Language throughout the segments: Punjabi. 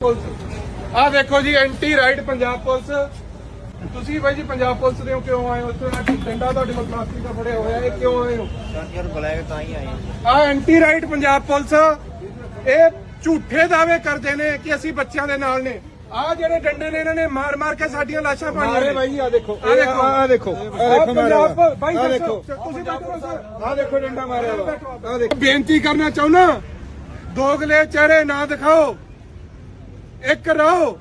ਪੁਲਿਸ। ਆਹ ਦੇਖੋ ਜੀ ਐਂਟੀ ਰਾਈਟ ਪੰਜਾਬ ਪੁਲਿਸ। ਤੁਸੀਂ ਬਾਈ ਜੀ ਪੰਜਾਬ ਪੁਲਿਸ ਦੇ ਹੋ ਕਿਉਂ ਆਏ ਹੋ? ਇੱਥੇ ਨਾ ਡੰਡਾ ਤੁਹਾਡੇ ਕੋਲ ਪਲਾਸਟਿਕ ਦਾ ਫੜਿਆ ਹੋਇਆ ਇਹ ਕਿਉਂ ਆਏ ਹੋ? ਯਾਰ ਬੁਲਾਇਆ ਤਾਂ ਹੀ ਆਏ ਆ ਐਂਟੀ ਰਾਈਟ ਪੰਜਾਬ ਪੁਲਿਸ ਇਹ ਝੂਠੇ ਦਾਅਵੇ ਕਰਦੇ ਨੇ ਕਿ ਅਸੀਂ ਬੱਚਿਆਂ ਦੇ ਨਾਲ ਨੇ। ਆ ਜਿਹੜੇ ਡੰਡੇ ਨੇ ਇਹਨਾਂ ਨੇ ਮਾਰ ਮਾਰ ਕੇ ਸਾਡੀਆਂ ਲਾਸ਼ਾਂ ਪਾਈਆਂ ਮਾਰੇ ਨੇ। ਬਾਈ ਆ ਦੇਖੋ। ਆ ਦੇਖੋ। ਆ ਦੇਖੋ। ਆ ਆਹ ਦੇਖੋ ਮਾਰਿਆ। ਬਾਈ ਦੇਖੋ। ਤੁਸੀਂ ਬੈਠੋ ਸਰ? ਆ ਦੇਖੋ ਡੰਡਾ ਮਾਰਿਆ ਆ ਦੇਖੋ। ਬੇਨਤੀ ਕਰਨਾ ਚਾਹੁੰਦਾ ਦੋਗਲੇ ਚਿਹਰੇ ਨਾ ਦਿਖਾਓ। ਇੱਕ ਰਹੋ।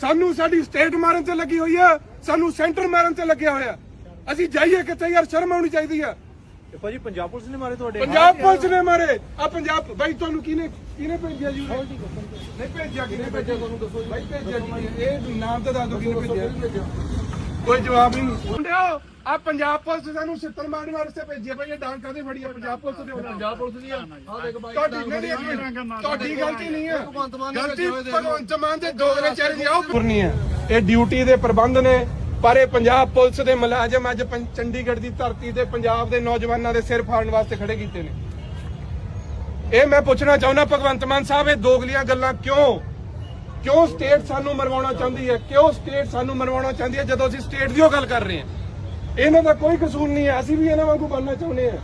ਸਾਨੂੰ ਸਾਡੀ ਸਟੇਟ ਮਾਰਨ ਤੇ ਲੱਗੀ ਹੋਈ ਆ ਸਾਨੂੰ ਸੈਂਟਰ ਮਾਰਨ ਤੇ ਲੱਗਿਆ ਹੋਇਆ। ਅਸੀਂ ਜਾਈਏ ਕਿੱਥੇ ਯਾਰ ਸ਼ਰਮ ਆਉਣੀ ਚਾਹੀਦੀ ਆ ਭਾਜੀ ਪੰਜਾਬ ਪੁਲਿਸ ਨੇ ਮਾਰੇ ਤੁਹਾਡੇ ਪੰਜਾਬ ਪੁਲਿਸ ਨੇ ਮਾਰੇ। ਆ ਪੰਜਾਬ ਬਾਈ ਤੁਹਾਨੂੰ ਕਿਹਨੇ ਕਿਹਨੇ ਭੇਜਿਆ ਜੀ ਨਹੀਂ ਭੇਜਿਆ ਕਿਹਨੇ ਭੇਜਿਆ ਤੁਹਾਨੂੰ ਦੱਸੋ ਜੀ। ਬਾਈ ਭੇਜਿਆ ਕਿਹਨੇ? ਇਹ ਨਾਮ ਤਾਂ ਦੱਸ ਦਿਓ ਕਿਹਨੇ ਭੇਜਿਆ? ਕੋਈ ਜਵਾਬ ਹੀ ਨਹੀਂ। ਆ ਪੰਜਾਬ ਪੁਲਿਸ ਸਾਨੂੰ ਸਿੱਤਰ ਮਾਰਨ ਵਾਸਤੇ ਭੇਜਿਆ ਭਾਈ ਇਹ ਡਾਂਗ ਕਾਦੇ ਫੜੀ ਆ ਪੰਜਾਬ ਪੁਲਿਸ ਦੇ ਪੰਜਾਬ ਪੁਲਿਸ ਦੀ ਆ। ਆ ਦੇਖ ਬਾਈ ਤੁਹਾਡੀ ਨਹੀਂ ਤੁਹਾਡੀ ਗਲਤੀ ਨਹੀਂ ਹੈ ਗਲਤੀ ਭਗਵੰਤ ਮਾਨ ਦੇ ਦੋਗਲੇ ਚਿਹਰੇ ਦੀ ਆਉ ਪੂਰਨੀ ਹੈ ਇਹ ਡਿਊਟੀ ਦੇ ਪ੍ਰਬੰਧ ਨੇ ਪਰ ਇਹ ਪੰਜਾਬ ਪੁਲਿਸ ਦੇ ਮੁਲਾਜ਼ਮ ਅੱਜ ਚੰਡੀਗੜ੍ਹ ਦੀ ਧਰਤੀ ਤੇ ਪੰਜਾਬ ਦੇ ਨੌਜਵਾਨਾਂ ਦੇ ਸਿਰ ਫਾੜਨ ਵਾਸਤੇ ਖੜੇ ਕੀਤੇ ਨੇ। ਇਹ ਮੈਂ ਪੁੱਛਣਾ ਚਾਹੁੰਦਾ ਭਗਵੰਤ ਮਾਨ ਸਾਹਿਬ ਇਹ ਦੋਗਲੀਆਂ ਗੱਲਾਂ ਕਿਉਂ ਕਿਉਂ ਸਟੇਟ ਸਾਨੂੰ ਮਰਵਾਉਣਾ ਚਾਹੁੰਦੀ ਹੈ ਕਿਉਂ ਸਟੇਟ ਸਾਨੂੰ ਮਰਵਾਉਣਾ ਚਾਹੁੰਦੀ ਹੈ ਜਦੋਂ ਅਸੀਂ ਸਟੇਟ ਦੀ ਉਹ ਗੱਲ ਕਰ ਰਹੇ ਹਾਂ ਇਹਨਾਂ ਦਾ ਕੋਈ ਕਸੂਰ ਨਹੀਂ ਹੈ ਅਸੀਂ ਵੀ ਇਹਨਾਂ ਵਾਂਗੂ ਬਣਨਾ ਚਾਹੁੰਦੇ ਹਾਂ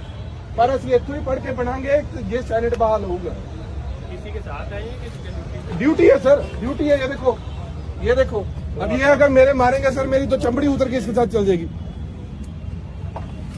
ਪਰ ਅਸੀਂ ਇੱਥੋਂ ਹੀ ਪੜ੍ਹ ਕੇ ਬਣਾਂਗੇ ਜੇ ਸੈਨੇਟ ਬਹਾਲ ਹੋਊਗਾ किसी के साथ है ये किसी ड्यूटी है सर ड्यूटी है ये देखो ये देखो अब ये अगर मेरे मारेंगे सर मेरी तो चमड़ी उतर के इसके साथ चल जाएगी